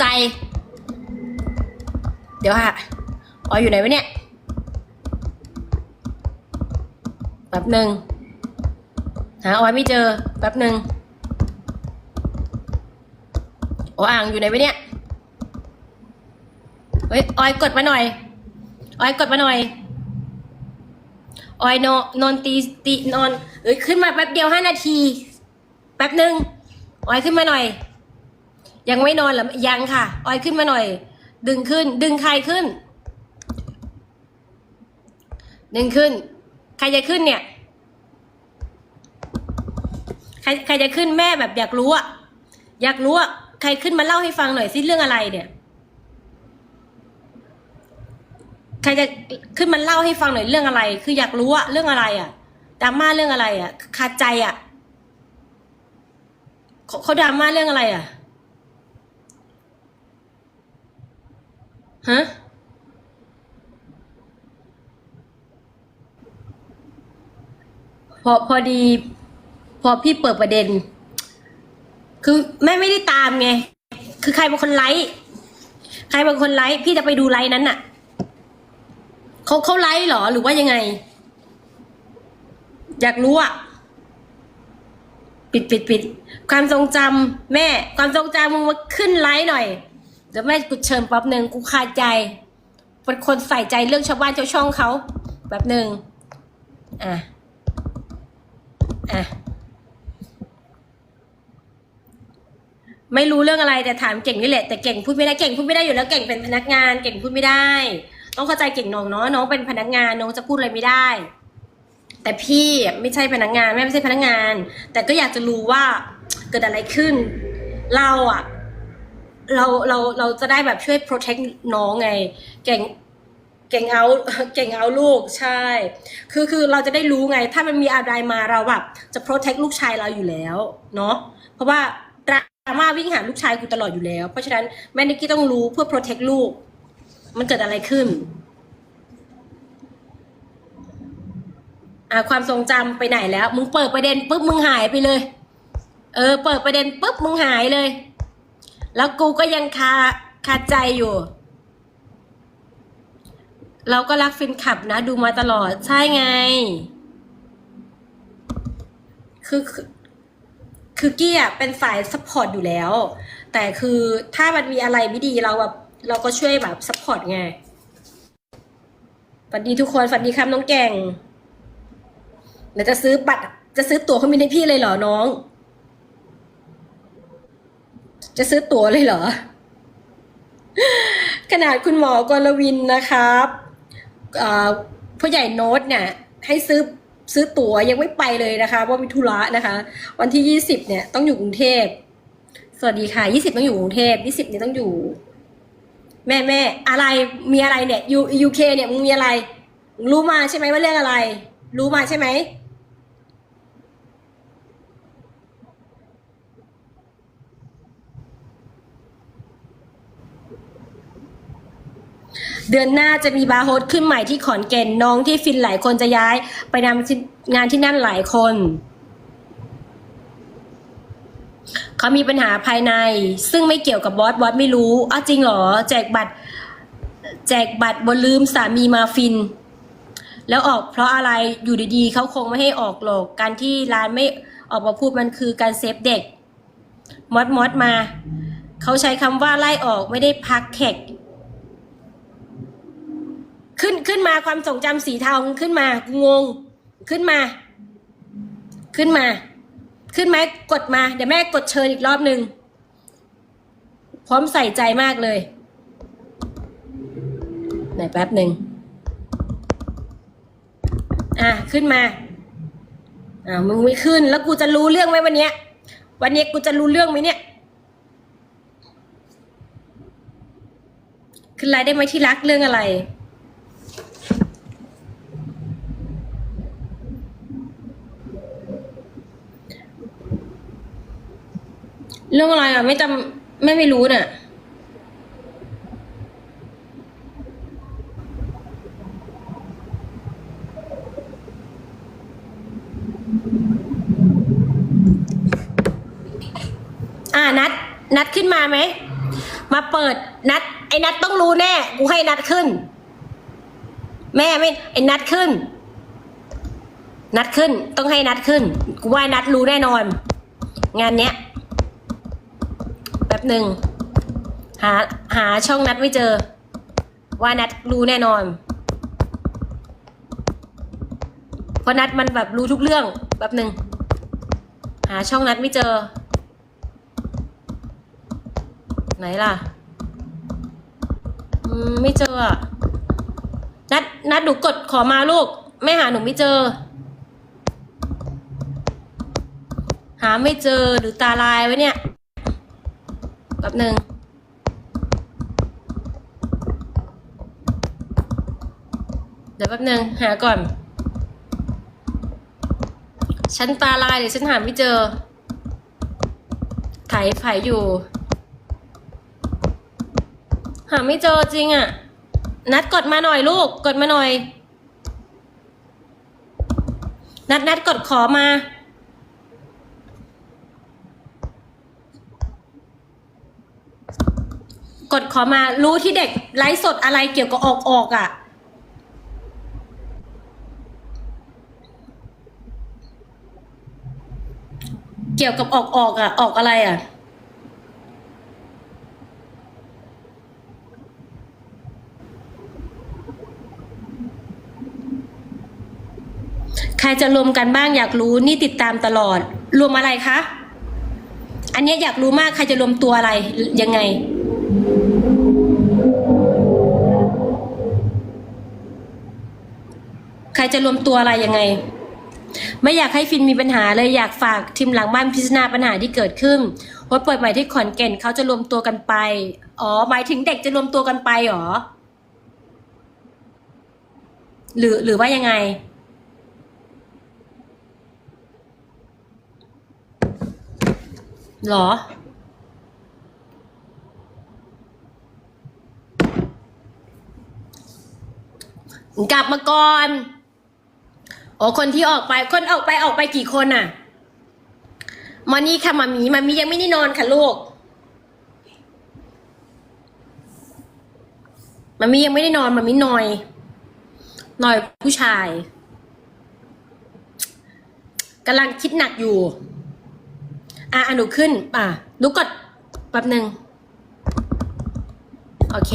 ใจ เดี๋ยวค่ะออยอยู่ไหนวะเนี่ยแป๊บหนึ่งหาออยไม่เจอแป๊บหนึ่งโออ่างอยู่ไหนวะเนี่ยเฮ้ยออยกดมาหน่อยออยกดมาหน่อยออยนอนนอนตีตีนอนเอ้ยขึ้นมาแป๊บเดียวห้านาที แป๊บหนึ่งออยขึ้นมาหน่อย ยังไม่นอนเหรอยังค่ะ ออยขึ้นมาหน่อย ดึงขึ้น ดึงใครขึ้น ดึงขึ้น ใครจะขึ้นเนี่ย ใครใครจะขึ้นแม่แบบอยากรู้อะอยากรู้อะใครขึ้นมาเล่าให้ฟังหน่อยสิเรื่องอะไรเนี่ย ใครจะขึ้นมาเล่าให้ฟังหน่อยเรื่องอะไร คืออยากรู้อะเรื่องอะไรอะดราม่าเรื่องอะไรอะคาใจอะเขาเขาดราม่าเรื่องอะไรอะ ฮะ พอพอดี พอพี่เปิดประเด็น คือแม่ไม่ได้ตามไง คือใครเป็นคนไลฟ์ใครเป็นคนไลฟ์พี่จะไปดูไลฟ์นั้นน่ะเขาเขาไลฟ์เหรอหรือว่ายังไง อยากรู้อะปิดปิดปิดความทรงจำแม่ ความทรงจำมึงมาขึ้นไลฟ์หน่อย เดี๋ยวแม่กูเชิญแป๊บหนึ่งกูคาใจ เป็นคนใส่ใจเรื่องชาวบ้านชาวช่องเขาแป๊บหนึ่งอะ อะ ไม่รู้เรื่องอะไรแต่ถามเก่งนี่แหละแต่เก่งพูดไม่ได้เก่งพูดไม่ได้อยู่แล้วเก่งเป็นพนักงาน เก่งพูดไม่ได้ ต้องเข้าใจเก่งน้องเนาะน้องเป็นพนักงานน้องจะพูดอะไรไม่ได้ แต่พี่ไม่ใช่พนักงานแม่ไม่ใช่พนักงาน แต่ก็อยากจะรู้ว่าเกิดอะไรขึ้น เราอะ เราเราเราจะได้แบบช่วย protect น้องไง เก่งเก่งเอาเก่งเอาลูกใช่ คือคือเราจะได้รู้ไง ถ้ามันมีอะไรมาเราแบบจะ protect ลูกชายเราอยู่แล้วเนาะเพราะว่าดราม่าวิ่งหาลูกชายกูตลอดอยู่แล้ว เพราะฉะนั้นแม่นิกกี้ต้องรู้เพื่อ protect ลูก มันเกิดอะไรขึ้นอ่าความทรงจำไปไหนแล้ว มึงเปิดประเด็นปุ๊บมึงหายไปเลย เออ เปิดประเด็นปุ๊บมึงหายเลย แล้วกูก็ยังคาคาใจอยู่ เราก็รักฟินขับนะ ดูมาตลอดใช่ไง คือคือคือกี้อะเป็นสายซัพพอร์ตอยู่แล้ว แต่คือถ้ามันมีอะไรไม่ดีเราแบบเราก็ช่วยแบบซัพพอร์ตไงฝันดีทุกคนฝันดีครับน้องแก่งเดี๋ยวจะซื้อบัตรจะซื้อตั๋วเครื่องบินให้พี่เลยเหรอน้อง จะซื้อตั๋วเลยเหรอ ขนาดคุณหมอกรวินนะครับผู้ใหญ่โน้ตเนี่ย ให้ซื้อซื้อตั๋วยังไม่ไปเลยนะคะว่ามีธุระนะคะ วันที่ยี่สิบเนี่ยต้องอยู่กรุงเทพสวัสดีค่ะยี่สิบต้องอยู่กรุงเทพยี่สิบเนี่ยต้องอยู่ แม่แม่อะไรมีอะไรเนี่ยยูยูเคเนี่ยมึงมีอะไรมึงรู้มาใช่ไหมว่าเรื่องอะไร รู้มาใช่ไหม เดือนหน้าจะมีบาร์โฮสขึ้นใหม่ที่ขอนแก่นน้องที่ฟินหลายคนจะย้ายไปนั่งานที่นั่นหลายคนเขามีปัญหาภายใน ซึ่งไม่เกี่ยวกับบอสบอสไม่รู้อ้าวจริงเหรอ แจกบัตร แจกบัตรบนลืมสามีมาฟิน แล้วออกเพราะอะไรอยู่ดีๆเขาคงไม่ให้ออกหรอก การที่ร้านไม่ออกมาพูดมันคือการเซฟเด็กมอดมอดมา เขาใช้คำว่าไล่ออกไม่ได้พักแท็ก ขึ้นขึ้นมาความทรงจำสีเทาขึ้นมากูงงขึ้นมา ขึ้นมา ขึ้นไหมกดมา เดี๋ยวแม่กดเชิญอีกรอบหนึ่งพร้อมใส่ใจมากเลยไหนแป๊บหนึ่งอะขึ้นมาอ่ามึงไม่ขึ้น แล้วกูจะรู้เรื่องไหมวันเนี้ย วันนี้กูจะรู้เรื่องไหมเนี่ย ขึ้นไลน์ได้ไหมที่รักเรื่องอะไร เรื่องอะไรอะ ไม่จำไม่ไม่รู้น่ะอ่านัด นัดขึ้นมาไหม มาเปิดนัด ไอ้นัดต้องรู้แน่ กูให้นัดขึ้น แม่ไม่ไอ้นัดขึ้น นัดขึ้นต้องให้นัดขึ้น กูว่านัดรู้แน่นอน งานเนี้ย ป๊บหนึ่งหาหาช่องนัดไม่เจอ ว่านัดรู้แน่นอน เพราะนัดมันแบบรู้ทุกเรื่องแป๊บหนึ่งหาช่องนัดไม่เจอ ไหนล่ะไม่เจออะนัดนัดหนูกดขอมาลูก ไม่หาหนูไม่เจอ หาไม่เจอหรือตาลายวะเนี่ย แป๊บหนึ่งเดี๋ยวแป๊บหนึ่งหาก่อน ฉันตาลายเดี๋ยวฉันหาไม่เจอไถไผอยู่ หาไม่เจอจริงอะ่ะ นัดกดมาหน่อยลูก กดมาหน่อย นัดนัดกดขอมา กดขอมารู้ที่เด็กไลฟ์สดอะไรเกี่ยวกับออกออกอะ่ะ เกี่ยวกับออกออกอะ ออกอะไรอะ ใครจะรวมกันบ้างอยากรู้นี่ติดตามตลอด รวมอะไรคะ อันนี้อยากรู้มากใครจะรวมตัวอะไรยังไง ใครจะรวมตัวอะไรยังไง ไม่อยากให้ฟินมีปัญหาเลยอยากฝากทีมหลังบ้านพิจารณาปัญหาที่เกิดขึ้นว่าเปิดใหม่ที่ขอนแก่นเขาจะรวมตัวกันไป อ๋อ หมายถึงเด็กจะรวมตัวกันไปหรอ หรือหรือว่ายังไงหรอ กลับมาก่อนโอ๋อคนที่ออกไป คนออกไปออกไปกี่คนน่ะมานี่ค่ะมามีมามียังไม่ได้นอนค่ะลูกมามียังไม่ได้นอนมามีหน่อยหน่อยผู้ชายกำลังคิดหนักอยู่ อะอะหนูขึ้น อะหนูกดแป๊บหนึ่งโอเค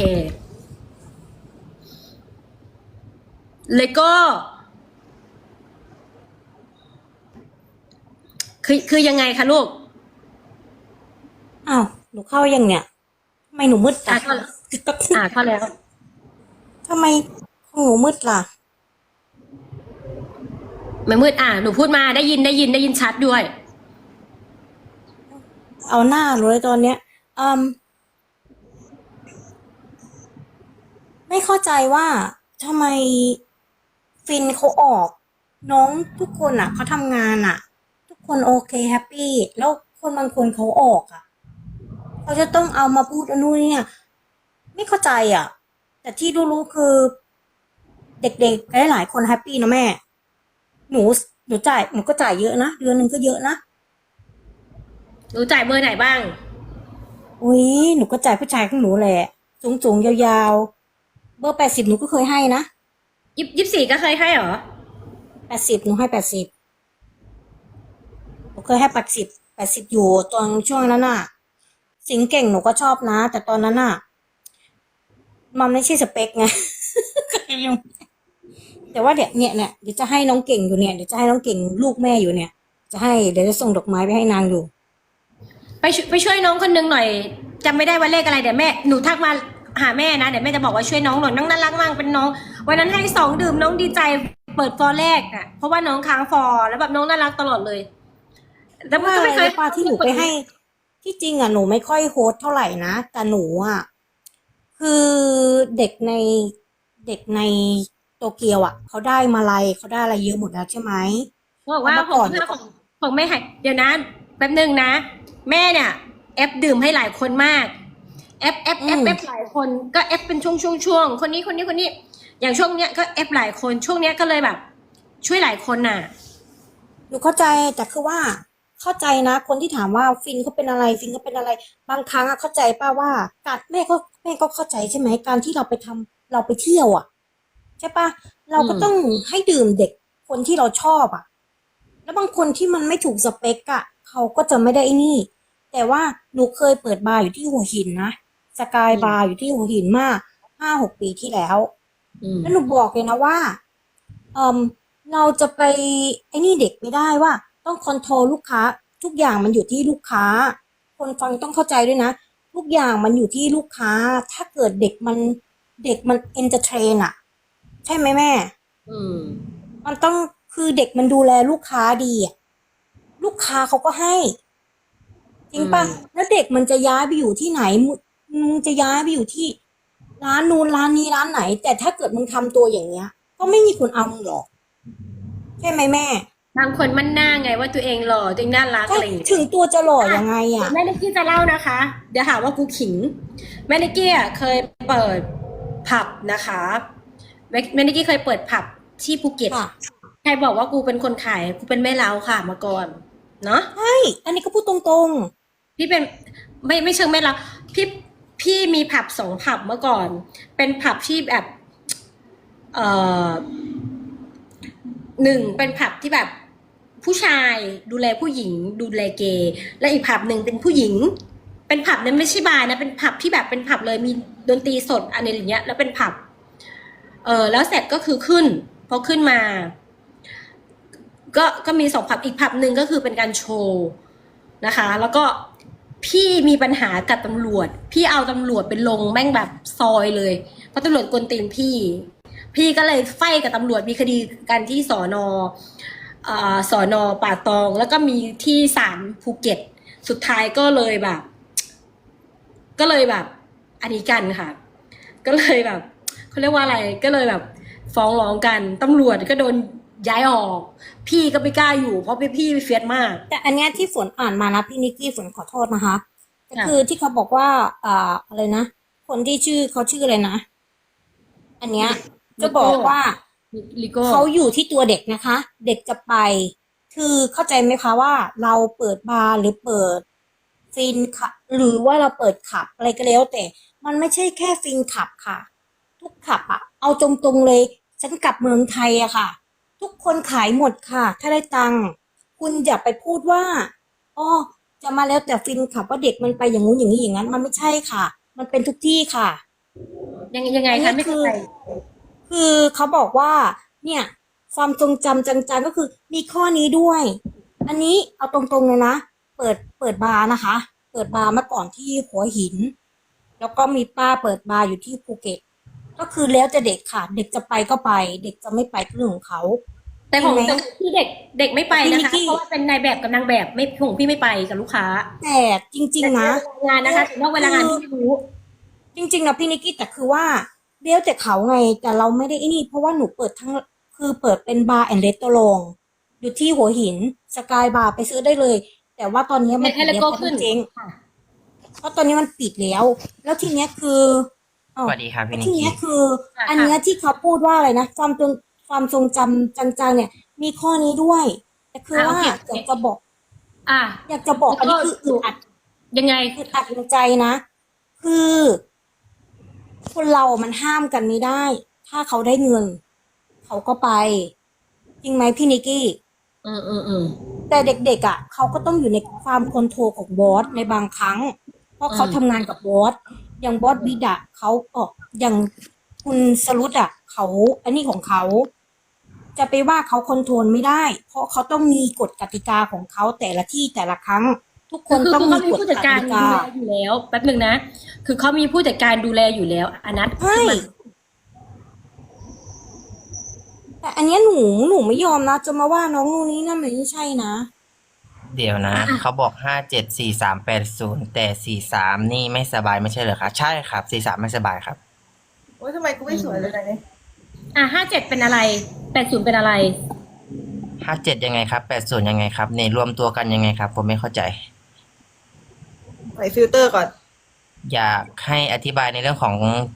เลยก็ คือคือยังไงคะลูก อ้าว หนูเข้ายังเนี่ยทำไมหนูมืดอะอะเข้าอ่าเข้าแล้ว ทำไมของหนูมืดล่ะไม่มืดอะ หนูพูดมาได้ยินได้ยินได้ยินชัดด้วย เอาหน้าหนูเลยตอนเนี้ยอืมไม่เข้าใจว่าทำไม ฟินเขาออก น้องทุกคนอะเขาทำงานอะ ทุกคนโอเคแฮปปี้แล้วคนบางคนเขาออกอะเขาจะต้องเอามาพูดอันนู้นเนี่ยไม่เข้าใจอะ แต่ที่รู้ๆคือ เด็กๆหลายๆคนแฮปปี้นะแม่ หนูหนูจ่ายหนูก็จ่ายเยอะนะเดือนหนึ่งก็เยอะนะหนูจ่ายเบอร์ไหนบ้างอุ้ยหนูก็จ่ายผู้ชายของหนูแหละสูงสูงๆยาวๆเบอร์แปดสิบหนูก็เคยให้นะ ยิบยิบสี่ก็เคยให้เหรอแปดสิบหนูให้แปดสิบหนูเคยให้แปดสิบแปดสิบอยู่ตอนช่วงนั้นน่ะ สิงเก่งหนูก็ชอบนะ แต่ตอนนั้นน่ะ มันไม่ใช่สเปคไง แต่ว่าเดี๋ยวเนี่ยเนี่ยเดี๋ยวจะให้น้องเก่งอยู่เนี่ยเดี๋ยวจะให้น้องเก่งลูกแม่อยู่เนี่ย จะให้เดี๋ยวจะส่งดอกไม้ไปให้นางอยู่ ไปช่วยไปช่วยน้องคนนึงหน่อยจำไม่ได้ว่าเลขอะไรเดี๋ยวแม่หนูทักมา หาแม่นะเดี๋ยวแม่จะบอกว่าช่วยน้องหน่อยน้องน่ารักมากเป็นน้อง วันนั้นให้สองดื่มน้องดีใจเปิดฟอร์แรกอะเพราะว่าน้องค้างฟอร์แล้วแบบน้องน่ารักตลอดเลยแต่มันก็ไม่เคยปลาที่หนูไปให้ ที่จริงอะหนูไม่ค่อยโฮสต์เท่าไหร่นะแต่หนูอะคือเด็กในเด็กในโตเกียวอะเขาได้มาลัยเขาได้อะไรเยอะหมดแล้วใช่ไหมบอกว่าเมื่อขก่อองนของของแม่ให้เดี๋ยวนะแป๊บนึงนะ แม่เนี่ยแอปดื่มให้หลายคนมาก แอปแอปแอปแอปหลายคนก็แอปเป็นช่วงช่วงช่วงคนนี้คนนี้คนนี้ อย่างช่วงเนี้ยก็แอปหลายคนช่วงเนี้ยก็เลยแบบ ช่วยหลายคนน่ะหนูเข้าใจแต่คือว่าเข้าใจนะ คนที่ถามว่าฟินเขาเป็นอะไรฟินเขาเป็นอะไร บางครั้งอะเข้าใจป้าว่าการแม่ก็แม่ก็เข้าใจใช่ไหมการที่เราไปทำเราไปเที่ยวอะใช่ปะเราก็ต้องให้ดื่มเด็กคนที่เราชอบอะแล้วบางคนที่มันไม่ถูกสเปกอะเขาก็จะไม่ได้ไอ้นี่ แต่ว่าหนูเคยเปิดบาร์อยู่ที่หัวหินนะ สกายบาร์อยู่ที่หัวหินมาห้าหกปีที่แล้วอืมแล้วหนูบอกเลยนะว่าเอมเราจะไปไอ้นี่เด็กไม่ได้ว่า ต้องคอนโทรลลูกค้า ทุกอย่างมันอยู่ที่ลูกค้า คนฟังต้องเข้าใจด้วยนะ ทุกอย่างมันอยู่ที่ลูกค้า ถ้าเกิดเด็กมันเด็กมันเอนเตอร์เทนอะใช่ไหมแม่ อืม มันต้องคือเด็กมันดูแลลูกค้าดีอะลูกค้าเขาก็ให้จริงปะอืมแล้วเด็กมันจะย้ายไปอยู่ที่ไหน มึงมึงจะย้ายไปอยู่ที่ ร้านนู้นร้านนี้ร้านไหน แต่ถ้าเกิดมึงทำตัวอย่างเงี้ย ก็ไม่มีคนเอามึงหรอกใช่ไหมแม่บางคนมั่นหน้าไงว่าตัวเองหล่อตัวเองน่ารักก็อะไรอย่างเงี้ยถึงตัวจะหล่อยังไงอะแม่นิกกี้จะเล่านะคะ เดี๋ยวหาว่ากูขิง แม่นิกกี้อะเคยเปิดผับนะคะแม่แม่นิกกี้เคยเปิดผับที่ภูเก็ตค่ะใครบอกว่ากูเป็นคนขายกูเป็นแม่เล้าค่ะมาก่อนเนาะใช่อันนี้ก็พูดตรงพี่เป็นไม่ไม่เชิงแม่เล้าพี่ พี่มีผับสองผับเมื่อก่อน เป็นผับที่แบบเอ่อหนึ่งเป็นผับที่แบบผู้ชายดูแลผู้หญิง ดูแลเกย์และอีกผับหนึ่งเป็นผู้หญิง เป็นผับนั้นไม่ใช่บาร์นะเป็นผับที่แบบเป็นผับเลยมีดนตรีสดอะไรอย่างเงี้ย แล้วเป็นผับ เออแล้วเสร็จก็คือขึ้นพอขึ้นมา ก็ก็มีสองผับอีกผับหนึ่งก็คือเป็นการโชว์นะคะ แล้วก็ พี่มีปัญหากับตำรวจ พี่เอาตำรวจไปลงแม่งแบบซอยเลย เพราะตำรวจกวนตีนพี่ พี่ก็เลยไฟกับตำรวจมีคดีกันที่สอนออ่อสอนอป่าตอง แล้วก็มีที่ศาลภูเก็ต สุดท้ายก็เลยแบบ ก็เลยแบบ อันนี้กันค่ะ ก็เลยแบบเขาเรียกว่าอะไรก็เลยแบบ ฟ้องร้องกันตำรวจก็โดนย้ายออก พี่ก็ไม่กล้าอยู่เพราะพี่พี่เฟียสมากๆแต่อันเนี้ยที่ฝนอ่านมานะพี่นิกกี้ฝนขอโทษนะคะก็ค่ะคือที่เขาบอกว่าอ่าอะไรนะคนที่ชื่อเขาชื่ออะไรนะ อันเนี้ยจะบอกว่าลิโก้เขาอยู่ที่ตัวเด็กนะคะ เด็กจะไป คือเข้าใจไหมคะว่า เราเปิดบาร์หรือเปิด ฟินขับ หรือว่าเราเปิดขับอะไรก็แล้วแต่ มันไม่ใช่แค่ฟินขับค่ะ ทุกขับอะเอาตรงๆเลย ฉันกลับเมืองไทยอะค่ะ ทุกคนขายหมดค่ะ ถ้าได้ตังค์คุณอย่าไปพูดว่าอ๋อจะมาแล้วแต่ฟินขับว่าเด็กมันไปอย่างงู้นอย่างนี้อย่างนั้น มันไม่ใช่ค่ะ มันเป็นทุกที่ค่ะ ยังยังไงอันนี้คะไม่เข้าคือใจคือเขาบอกว่า เนี่ย ความทรงจำจังๆก็คือมีข้อนี้ด้วย อันนี้เอาตรงๆเลยนะ เปิดเปิดบาร์นะคะ เปิดบาร์เมื่อก่อนที่หัวหิน แล้วก็มีป้าเปิดบาร์อยู่ที่ภูเก็ต ก็คือแล้วจะเด็กค่ะ เด็กจะไปก็ไป เด็กจะไม่ไปก็เรื่องของเขา แต่ของใช่ไหมแต่พี่เด็กเด็กไม่ไปนะคะพี่นิกกี้เพราะว่าเป็นนายแบบกับนางแบบไม่ของพี่ไม่ไปกับลูกค้า แต่จริง ๆ นะแต่เวลางานนะคะถึงนอกเวลางานพี่ไม่รู้ จริงๆนะพี่นิกกี้แต่คือว่าเลี้ยวแต่เขาไงแต่เราไม่ได้ไอ้นี่ เพราะว่าหนูเปิดทั้งคือเปิดเป็นบาร์แอนด์เรสโตรองอยู่ที่หัวหินสกายบาร์ไปซื้อได้เลย แต่ว่าตอนนี้มันให้ปิดแล้วแล้วก็เพราะขึ้นมันเจ๊งค่ะเพราะตอนนี้มันปิดแล้ว แล้วทีเนี้ยคืออ้า สวัสดีครับพี่นิกทีกี้เนี้ยคือค่ะอันเนี้ยที่เขาพูดว่าอะไรนะความจงความทรงจำจังๆเนี่ย มีข้อนี้ด้วย แต่คือว่าอยากจะบอก อะ อยากจะบอกอันนี้แล้วก็คืออึดอัด ยังไง อึดอัดในใจนะ คือ คนเรามันห้ามกันไม่ได้ ถ้าเขาได้เงิน เขาก็ไป จริงไหมพี่นิกกี้ อืมอืมอืม แต่เด็กๆอะเขาก็ต้องอยู่ในความคอนโทรลของบอสในบางครั้ง เพราะเขาอืม ทำงานกับบอส อย่างบอสบิดอะเขาออกอย่างคุณสรุตอะเขา อันนี้ของเขา จะไปว่าเขาคอนโทรลไม่ได้ เพราะเขาต้องมีกฎกติกาของเขาแต่ละที่แต่ละครั้ง ทุกคคือนคือต้องเขามีมีกฎผู้จัดกการติดูกาแลอยู่แล้วแป๊บหนึ่งนะ คือเขามีผู้จัดการดูแลอยู่แล้วอนัทใช่คือมันแต่อันเนี้ยหนูหนูไม่ยอมนะจะมาว่าน้องนู่นนี่นั่นมันไม่ใช่นะ เดี๋ยวนะ เขาบอกห้าเจ็ดสี่สามแปดศูนย์แต่สี่สามนี่ไม่สบายไม่ใช่เหรอคะใช่ครับสี่สามไม่สบายครับ โอ้ยทำไมกูไม่สวยเลยนะเนี่ยอะห้าเจ็ดเป็นอะไรแปดศูนย์เป็นอะไรห้าเจ็ดยังไงครับแปดศูนย์ยังไงครับเนี่ยรวมตัวกันยังไงครับ ผมไม่เข้าใจ ใส่ฟิลเตอร์ก่อน อยากให้อธิบายในเรื่องของ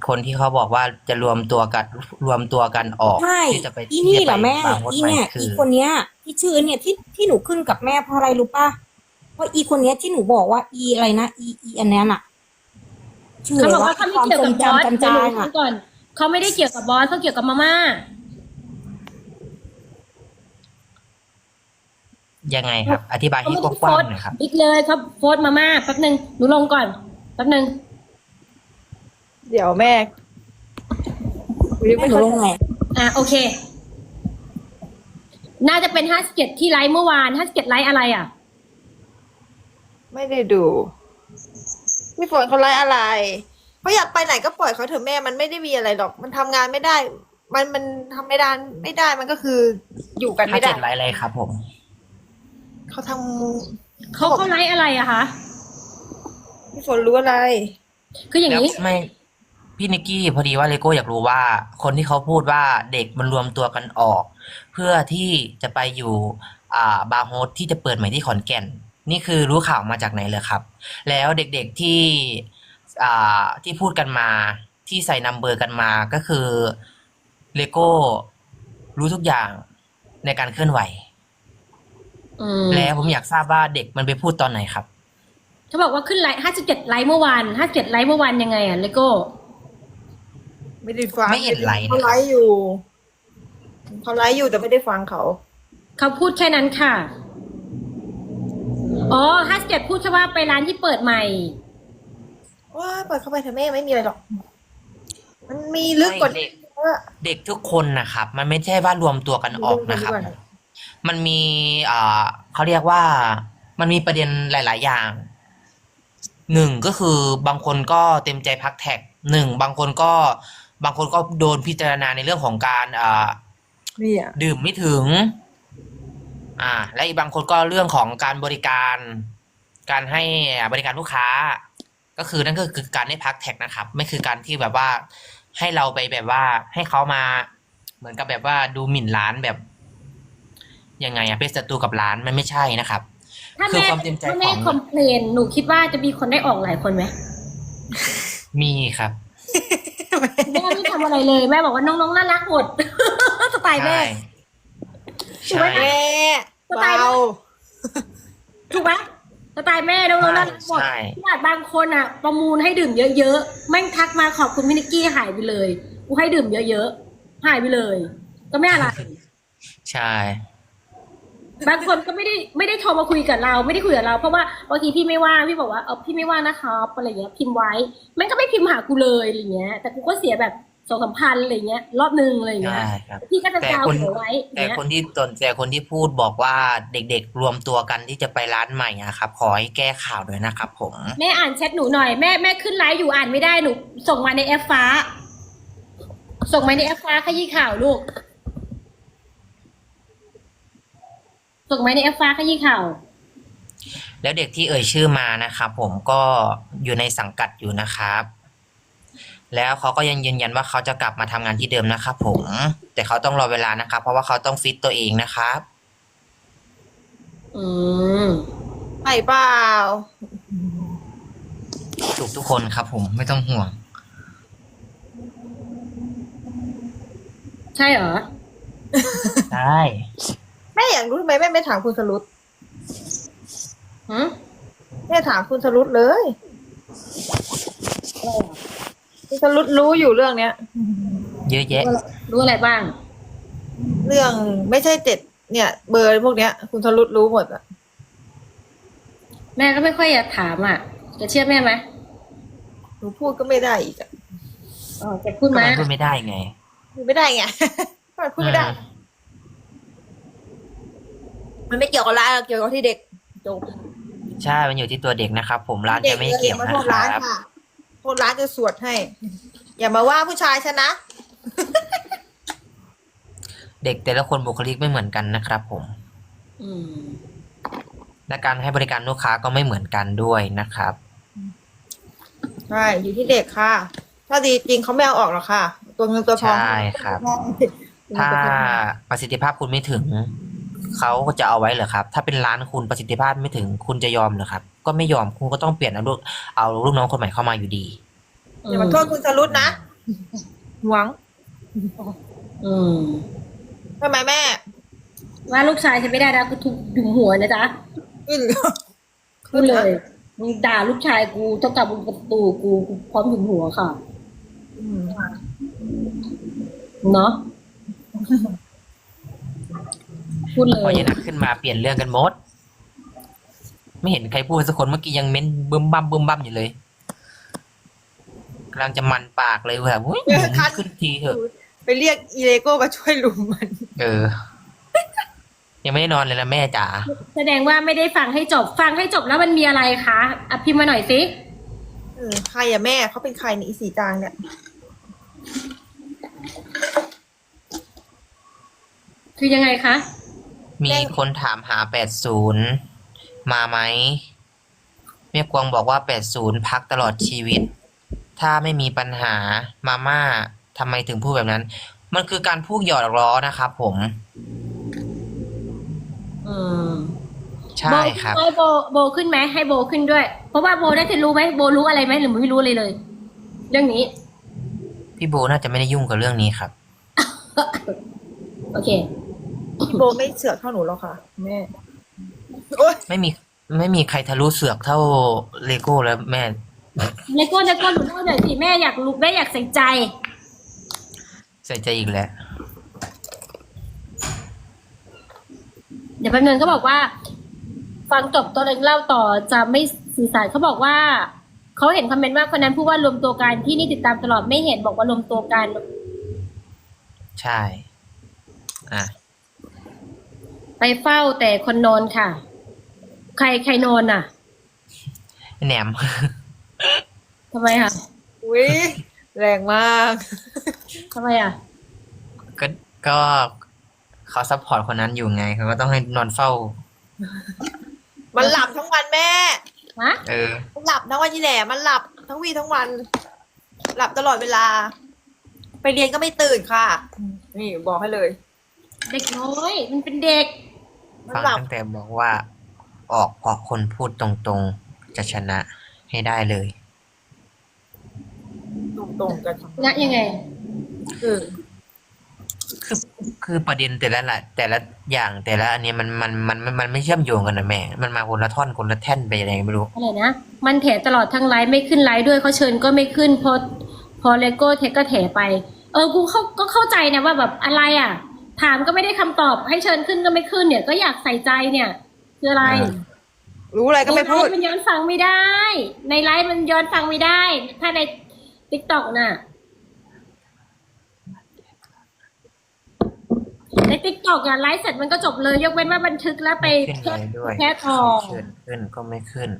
คนที่เขาบอกว่าจะรวมตัวกันรวมตัวกันออกใช่ที่จะไปอีนี่ที่จะเหรไปอแม่บางมดอีใหม่เนี่ยคือีอคนเนี้ย ที่ชื่อเนี่ยที่ที่หนูขึ้นกับแม่เพราะอะไรรู้ป่ะราะอีคนเนี้ยที่หนูบอกว่าอีอะไรนะอีอีอันเนี้ยน่ะชื่อเขาอะไรบอกวะว่าเขาไม่ความเกี่ยวทรกังบบอสจำจำเดี๋ยวจาหนูงฟัอะงก่อนเขาไม่ได้เกี่ยวกับบอสเขาเกี่ยวกับมาม่ายังไงครับ อธิบายเขาให้ไม่กได้โพว้างสต์ๆหน่อยครับอีกเลยเขาโพสต์มาม่าแป๊บหนึ่งหนูลงก่อนแป๊บหนึ่งเดี๋ยวแม่อุ๊ยไม่ไม่หนูเข้าลงไงอะโอเค น่าจะเป็นห้าสิบเจ็ดที่ไลฟ์เมื่อวานห้าสิบเจ็ดไลฟ์อะไรอะ ไม่ได้ดูพี่ฝนเขาไล่อะไรเขาอยากไปไหนก็ปล่อยเขาเถอะแม่มันไม่ได้มีอะไรหรอก มันทำงานไม่ได้ มันมันทำไม่ได้ไม่ได้มันก็คืออยู่กันห้าไม่ได้เจ็ดไลน์อะไรครับ ผมเขาทำเขาเขาไลฟ์อะไรอะคะพี่ฝนรู้อะไร คืออย่างแล้วนี้ไม่พี่นิกกี้พอดีว่าเลโก้อยากรู้ว่า คนที่เขาพูดว่าเด็กมันรวมตัวกันออกเพื่อที่จะไปอยู่อ่าบาร์โฮสที่จะเปิดใหม่ที่ขอนแก่น นี่คือรู้ข่าวมาจากไหนเลยครับ แล้วเด็กๆที่อ่าที่พูดกันมาที่ใส่นัมเบอร์กันมาก็คือเลโก้รู้ทุกอย่างในการเคลื่อนไหวอืมแล้วผมอยากทราบว่าเด็กมันไปพูดตอนไหนครับเขาบอกว่าขึ้นไลฟ์ห้าสิบเจ็ดไลฟ์เมื่อวานห้าสิบเจ็ดไลฟ์เมื่อวานยังไงอะเลโก้ ไม่ได้ฟังไม่เห็นไลฟ์นะเขาไลฟ์อยู่ เขาไลฟ์อยู่แต่ไม่ได้ฟังเขา เขาพูดแค่นั้นค่ะ อ๋อห้าสิบเจ็ดพูดแค่ว่าไปร้านที่เปิดใหม่ว้าปล่อยเข้าไปเถอะแม่ไม่มีอะไรหรอก มันมีลึกกว่านี้เยอะ เด็กทุกคนนะครับ มันไม่ใช่ว่ารวมตัวกันออกนะครับดูด้วยมันมีอ่าเขาเรียกว่ามันมีประเด็นหลาย ๆ อย่างหนึ่งก็คือบางคนก็เต็มใจพักแท็กหนึ่งบางคนก็บางคนก็โดนพิจารณาในเรื่องของการอ่า นี่อะดื่มไม่ถึง อ่า และอีกบางคนก็เรื่องของการบริการ การให้บริการลูกค้า ก็คือนั่นก็คือการได้พักแท็กนะครับ ไม่คือการที่แบบว่า ให้เราไปแบบว่า ให้เขามา เหมือนกับแบบว่าดูหมิ่นร้านแบบยังไงอะเป็นศัตรูกับร้านมันไม่ใช่นะครับ ถ้าคือแม่ความเต็มใจถ้าแม่ของคอมเพลนหนูคิดว่าจะมีคนได้ออกหลายคนไหม มีครับ แม่ไม่ทำอะไรเลยแม่บอกว่าน้องๆน่ารักหมดสไตล์แม่ใช่ถูกไหมใช่แม่เบาถูกไหมสไตล์แม่น้องๆน่ารักหมดใช่ ขนาดบางคนอะ ประมูลให้ดื่มเยอะๆแม่งทักมาขอบคุณพี่นิกกี้หายไปเลยกูให้ดื่มเยอะๆหายไปเลย ก็ไม่อะไร ใช่ บางคนก็ไม่ได้ไม่ได้โทรมาคุยกับเรา ไม่ได้คุยกับเราเพราะว่าบางทีพี่ไม่ว่างพี่บอกว่าเออพี่ไม่ว่างนะครับอะไรเงี้ยพิมพ์ไว้มันก็ไม่พิมพ์หากูเลยอะไรเงี้ย แต่กูก็เสียแบบสองสามพันอะไรเงี้ยรอบนึงอะไรเงี้ยใช่ครับพี่ก็จะแต่ดาวคนหัวไว้อย่างแต่เงี้ยคนที่ตนแต่คนที่พูดบอกว่าเด็กๆรวมตัวกันที่จะไปร้านใหม่อะครับขอให้แก้ข่าวด้วยนะครับผมแม่อ่านแชทหนูหน่อยแม่แม่ขึ้นไลฟ์อยู่อ่านไม่ได้หนู ส่งมาในแอปฟ้า ส่งมาในแอปฟ้าขยี้ข่าวลูก ส่งมาในแอปฟ้าขยี้ข่าวแล้วเด็กที่เอ่ยชื่อมานะครับผมก็อยู่ในสังกัดอยู่นะครับ แล้วเขาก็ยังยืนยันว่าเขาจะกลับมาทำงานที่เดิมนะครับผม แต่เขาต้องรอเวลานะครับ เพราะว่าเขาต้องฟิตตัวเองนะครับ อืม ไปเปล่า ถูกทุกคนครับผมไม่ต้องห่วง ใช่เหรอ ใช่แม่ อยากรู้ทำไมแม่ไม่ถามคุณสรุตหืมแม่ถามคุณสรุตเลยคุณสรุตรู้อยู่เรื่องเนี้ย เยอะแยะ รู้อะไรบ้าง เรื่องไม่ใช่เจ็ดเนี่ย เบอร์พวกเนี้ย คุณสรุตรู้หมดอะแม่ก็ไม่ค่อยอยากถามอะ จะเชื่อแม่ไหมหนูพูดก็ไม่ได้อีกอะอ๋อจะพูดก็ไหมมันพูดไม่ได้ไงพูดไม่ได้ไง มันพูดไม่ได้อื มมันไม่เกี่ยวกับร้านเกี่ยวกับที่เด็กจบใช่ มันอยู่ที่ตัวเด็กนะครับ ผมร้านจะไม่เกี่ยวมานะโทษคร้านรับ ค่ะโทษร้านจะสวดให้ อย่ามาว่าผู้ชายฉันนะ เด็กแต่ละคนบุคลิกไม่เหมือนกันนะครับ ผม อืม และการให้บริการลูกค้าก็ไม่เหมือนกันด้วยนะครับ ใช่ อยู่ที่เด็กค่ะ ถ้าดีจริงเขาไม่เอาออกหรอกค่ะ ตัวเงินตัวทองใช่ครับใช่ถ้าประสิทธิภาพคุณไม่ถึง เขาก็จะเอาไว้เหรอครับ ถ้าเป็นร้านคุณประสิทธิภาพไม่ถึงคุณจะยอมเหรอครับ ก็ไม่ยอมคุณก็ต้องเปลี่ยนเอาลูกเอาลูกน้องคนใหม่เข้ามาอยู่ดีอย่ามาโทษคุณสรุตนะหวงอืมทำไมแม่ ว่าลูกชายฉันไม่ได้นะกูถูกดุมหัวนะจ๊ะขึ้นพูดเลยมึงด่าลูกชายกูเท่ากับมึงกับตูกูกูพร้อมถึงหัวค่ะอืมเนาะ พูดเลพอยยายนักขึ้นมาเปลี่ยนเรื่องกันหมด ไม่เห็นใครพูดสักคนเมื่อกี้ยังเม้นบึ้มบั้มบึ้มบั้มอยู่เลยกำลังจะมันปากเลยแบบอุ้ยขึ้นทีเถอะ ไปเรียกอีเลโก้มาช่วยลุมมัน เออ ยังไม่ได้นอนเลยนะแม่จ๋าแสดงว่าไม่ได้ฟังให้จบ ฟังให้จบแล้วมันมีอะไรคะอะพิมพ์มาหน่อยสิเออใครอะแม่เขาเป็นใครในยอีสีจางเนี่ย คือยังไงคะ มีคนถามหาแปดศูนย์มาไหมแม่กวางบอกว่าแปดศูนย์พักตลอดชีวิต ถ้าไม่มีปัญหามาม่าทำไมถึงพูดแบบนั้น มันคือการพูดหยอดล้อนะครับผม อืมใช่ครับ โบโบโบขึ้นไหมให้โบขึ้นด้วย เพราะว่าโบได้จะรู้ไหมโบรู้อะไรไหมหรือไม่รู้เลยเลย เรื่องนี้ พี่โบน่าจะไม่ได้ยุ่งกับเรื่องนี้ครับ โอเค พี่โบไม่เสือกเท่าหนูหรอกค่ะ แม่โอ๊ยไม่มีไม่มีใครทะลุเสือกเท่าเลโก้แล้วแม่ เลโก้เลโก้หนูพูดหน่อยสิแม่อยากรู้แม่อยากใส่ใจ ใส่ใจอีกแล้ว เดี๋ยวแป๊บนึงเขาบอกว่า ฟังจบตัวเองเล่าต่อจะไม่สื่อสารเขาบอกว่าเขาเห็นคอมเมนต์ว่าคนนั้นพูดว่ารวมตัวกันที่นี่ติดตามตลอดไม่เห็นบอกว่ารวมตัวกัน ใช่ อะ ไปเฝ้าแต่คนนอนค่ะ ใครใครนอนน่ะ แหนม ทำไมอะอุ้ยแรงมาก ทำไมอะ ก็ก็เขาซัพพอร์ตคนนั้นอยู่ไงเขาก็ต้องให้นอนเฝ้า มันหลับทั้งวันแม่ ฮะ เออ มันหลับทั้งวันยี่แหล่มันหลับทั้งวีทั้งวัน หลับตลอดเวลา ไปเรียนก็ไม่ตื่นค่ะ นี่บอกให้เลย เด็กน้อย มันเป็นเด็กมัน ฟังหลับตั้งแต่บอกว่า ออกเพราะคนพูดตรงๆ จะชนะให้ได้เลย ตรงๆกันนะยังไงเออคือคือประเด็นแต่ละละแต่ละอย่างแต่ละ อันเนี้ยมันมันมันมันมันไม่เชื่อมโยงกันนะแม่ มันมาคนละท่อนคนละแท่นไปยังไงไม่รู้อะไรนะมันแถตลอดทั้งไลฟ์ไม่ขึ้นไลฟ์ด้วยเขาเชิญก็ไม่ขึ้นพอพอเลโก้เทคก็แถไป เออกูเข้าก็เข้าใจนะว่าแบบอะไรอะ ถามก็ไม่ได้คำตอบให้เชิญขึ้นก็ไม่ขึ้นเนี่ย ก็อยากใส่ใจเนี่ย คืออะไรอ่ารู้อะไรก็ไม่พูดในไลฟ์มันย้อนฟังไม่ได้ ในไลฟ์มันย้อนฟังไม่ได้ ถ้าในติ๊กต็อกน่ะในติ๊กต็อกอะไลฟ์เสร็จมันก็จบเลย ยกเว้นว่าบันทึกแล้วไปขึ้นเลยด้วยแค่ทองเชิญขึ้นก็ไม่ขึ้น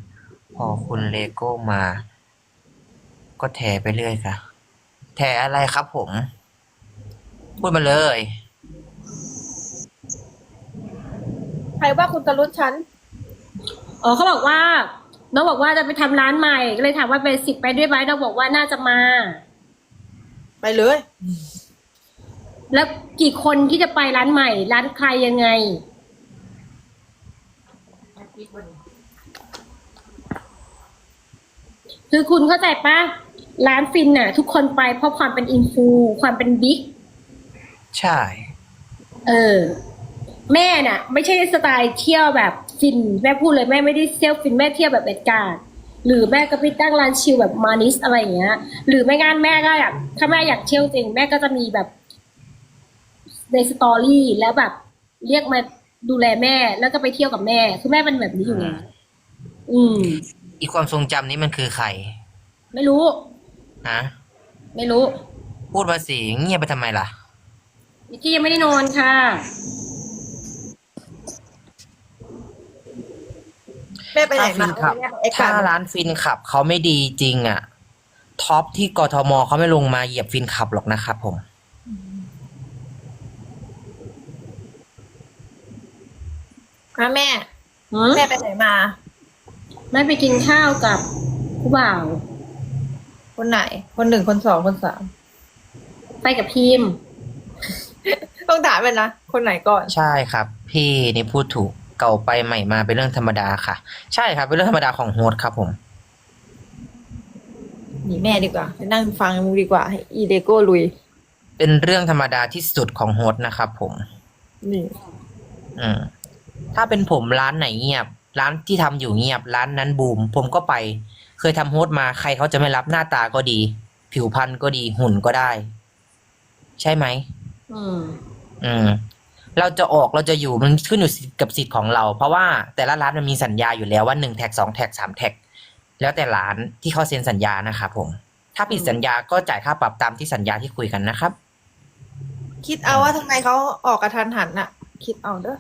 พอคุณเลโก้มา ก็แถไปเรื่อยค่ะ แถอะไรครับผม พูดมาเลย ใครว่าคุณตะลุนฉันอ๋อเขาบอกว่าน้องบอกว่าจะไปทำร้านใหม่ก็เลยถามว่าเบสิกไปด้วยไหมน้องบอกว่าน่าจะมา ไปเลย แล้วกี่คนที่จะไปร้านใหม่ ร้านใครยังไง คือคุณเข้าใจปะร้านฟินน่ะ ทุกคนไปเพราะความเป็นอินฟู ความเป็นบิ๊กใช่ เออ แม่น่ะ ไม่ใช่สไตล์เที่ยวแบบฟิน แม่พูดเลยแม่ไม่ได้เที่ยวฟินแม่เที่ยวแบบเอ็ดการ์ดหรือแม่ก็ไปตั้งร้านชิลแบบมานิสอะไรอย่างเงี้ย หรือไม่งั้นแม่ก็อยากถ้าแม่อยากเที่ยวจริง แม่ก็จะมีแบบในสตอรี่แล้วแบบ เรียกมาดูแลแม่แล้วก็ไปเที่ยวกับแม่คือแม่เป็นแบบนี้อยู่ไงอืม อีกความทรงจำนี้มันคือใครไม่รู้ ฮะไม่รู้พูดมาสิเงียบไปทำไมล่ะนิกกี้ยังไม่ได้นอนค่ะ แม่ไปไหนถ้าฟิมานขับ ไอ้กาถ้ารร้านฟินขับเขาไม่ดีจริงอะ ท็อปที่กทมเขาไม่ลงมาเหยียบฟินขับหรอกนะครับผม นะแม่ หืมแม่ไปไหนมาแม่ไปกินข้าวกับผู้บ่าว คนไหน คนหนึ่งคนสองคนสามไปกับพิมพ์ ต้องถามเลยนะ คนไหนก่อน ใช่ครับ พี่นี่พูดถูก เก่าไปใหม่มาเป็นเรื่องธรรมดาค่ะ ใช่ครับ เป็นเรื่องธรรมดาของโฮสต์ครับผมหนีแม่ดีกว่าไปนั่งฟังมูดีกว่าให้อีเดโก้ลุย เป็นเรื่องธรรมดาที่สุดของโฮสต์นะครับ ผม นี่ อืมถ้าเป็นผมร้านไหนเงียบ ร้านที่ทำอยู่เงียบ ร้านนั้นบูม ผมก็ไป เคยทำโฮสต์มาใครเขาจะไม่รับหน้าตาก็ดี ผิวพรรณก็ดีหุ่นก็ได้ ใช่ไหม อืม อืม เราจะออกเราจะอยู่มันขึ้นอยู่กับสิทธิ์ของเรา เพราะว่าแต่ละร้านมันมีสัญญาอยู่แล้วว่าหนึ่งแท็กสองแท็กสามแท็กแล้วแต่ร้านที่เขาเซ็นสัญญานะครับผม ถ้าผิดสัญญาก็จ่ายค่าปรับตามที่สัญญาที่คุยกันนะครับ คิดเอาว่าทำไมเขาออกกระทันหันน่ะ คิดเอาเด้อ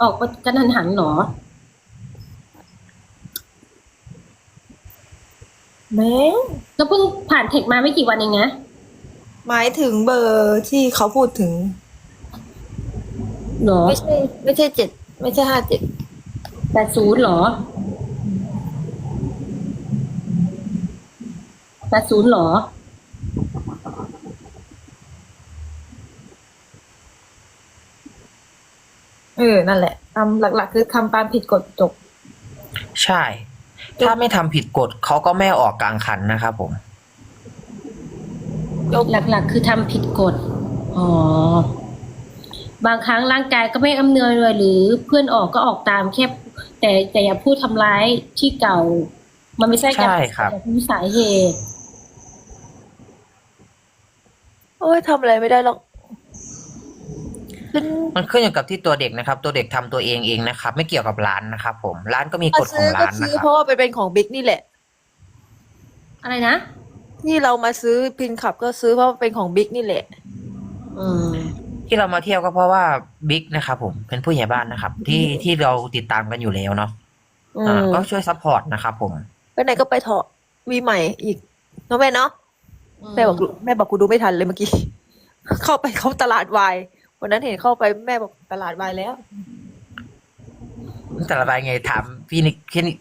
ออกกันหันหันๆเหรอ แม่งก็เพิ่งผ่านเทคมาไม่กี่วันเองนะหมายถึงเบอร์ที่เขาพูดถึงเหรอไม่ใช่ ไม่ใช่เจ็ดไม่ใช่ห้าเจ็ดแปดศูนย์เหรอแปดศูนย์เหรอ เออ นั่นแหละทำหลัก ๆ คือทำตามผิดกฎจบ ใช่ ถ้าไม่ทำผิดกฎเขาก็ไม่ออกกลางคันนะครับผมจบหลักๆ คือทำผิดกฎ อ๋อ บางครั้งร่างกายก็ไม่อำนวยเลยหรือเพื่อนออกก็ออกตามแค่แต่แต่อย่าพูดทำร้ายที่เก่า มันไม่ใช่การใช่ครับอย่าพูดสาเหตุ โอ้ยทำอะไรไม่ได้หรอกเป็น มันขึ้นอยู่กับที่ตัวเด็กนะครับ ตัวเด็กทำตัวเองเองนะครับ ไม่เกี่ยวกับร้านนะครับผมร้านก็มีกฎขอซื้งอก็ร้านซื้นะอคเพรับราะว่าไปเป็นของบิ๊กนี่แหละ อะไรนะที่เรามาซื้อพินขับก็ซื้อเพราะว่าเป็นของบิ๊กนี่แหละ อืม ที่เรามาเที่ยวก็เพราะว่าบิ๊กนะครับผมเป็นผู้ใหญ่บ้านนะครับ ที่ที่เราติดตามกันอยู่แล้วเนาะอือ่ามก็ช่วยซัพพอร์ตนะครับผมไปไหนก็ไปเถอะมีใหม่อีกเนาะแม่เนาะแม่บอกแม่บอกกูดูไม่ทันเลยเมื่อกี้ เข้าไปเข้าตลาดวาย วันนั้นเห็นเข้าไปแม่บอกตลาดวายแล้ว ตลาดวายไงถามพี่นิกพี่นิ